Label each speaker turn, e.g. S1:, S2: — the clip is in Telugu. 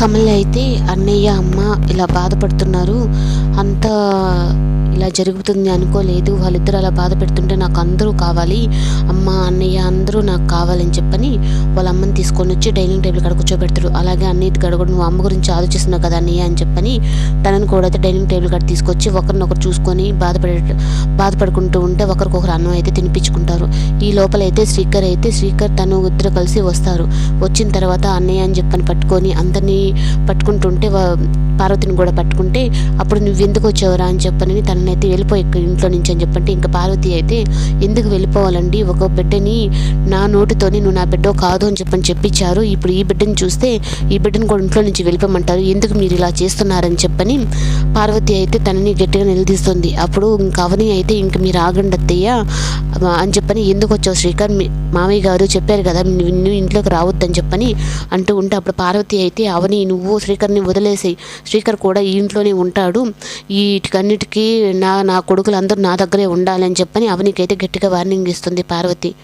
S1: కమల్ అయితే అన్నయ్య అమ్మ ఇలా బాధపడుతున్నారు. అంత ఇలా జరుగుతుంది అనుకోలేదు. వాళ్ళిద్దరు అలా బాధ పెడుతుంటే నాకు అందరూ కావాలి. అమ్మ అన్నయ్య అందరూ నాకు కావాలని చెప్పని వాళ్ళ అమ్మని తీసుకొని వచ్చి డైనింగ్ టేబుల్ కాడ కూర్చోబెడతారు. అలాగే అన్నిటి కాడ కూడా నువ్వు అమ్మ గురించి ఆలోచిస్తున్నావు కదా అన్నయ్య అని చెప్పని తనని కూడా అయితే డైనింగ్ టేబుల్ కాడ తీసుకొచ్చి ఒకరినొకరు చూసుకొని బాధపడే బాధపడుకుంటూ ఉంటే ఒకరికొకరు అన్నం అయితే తినిపించుకుంటారు. ఈ లోపల అయితే శ్రీకర్ అయితే శ్రీకర్ తను ఇద్దరు కలిసి వస్తారు. వచ్చిన తర్వాత అన్నయ్య అని చెప్పని పట్టుకొని అందరినీ పట్టుకుంటుంటే పార్వతిని కూడా పట్టుకుంటే అప్పుడు నువ్వు ఎందుకు వచ్చావురా అని చెప్పని తననైతే వెళ్ళిపోయి ఇంట్లో నుంచి అని చెప్పంటే ఇంకా పార్వతి అయితే ఎందుకు వెళ్ళిపోవాలండి? ఒక బిడ్డని నా నోటితోని నువ్వు నా బిడ్డ కాదు అని చెప్పని చెప్పించారు. ఇప్పుడు ఈ బిడ్డని చూస్తే ఈ బిడ్డను కూడా ఇంట్లో నుంచి వెళ్ళిపోమంటారు. ఎందుకు మీరు ఇలా చేస్తున్నారని చెప్పని పార్వతి అయితే తనని గట్టిగా నిలదీస్తుంది. అప్పుడు ఇంకా అవని అయితే ఇంక మీరు ఆగండి అత్తయ్య అని చెప్పని ఎందుకు వచ్చావు శ్రీకాంత్? మామయ్య గారు చెప్పారు కదా నువ్వు ఇంట్లోకి రావద్దని చెప్పని అంటూ ఉంటే అప్పుడు పార్వతి అయితే అవని నువ్వు శ్రీకర్ని వదిలేసి శ్రీకర్ కూడా ఈ ఇంట్లోనే ఉంటాడు. వీటికన్నిటికీ నా నా కొడుకులు అందరూ నా దగ్గరే ఉండాలని చెప్పని అవనికైతే గట్టిగా వార్నింగ్ ఇస్తుంది పార్వతి.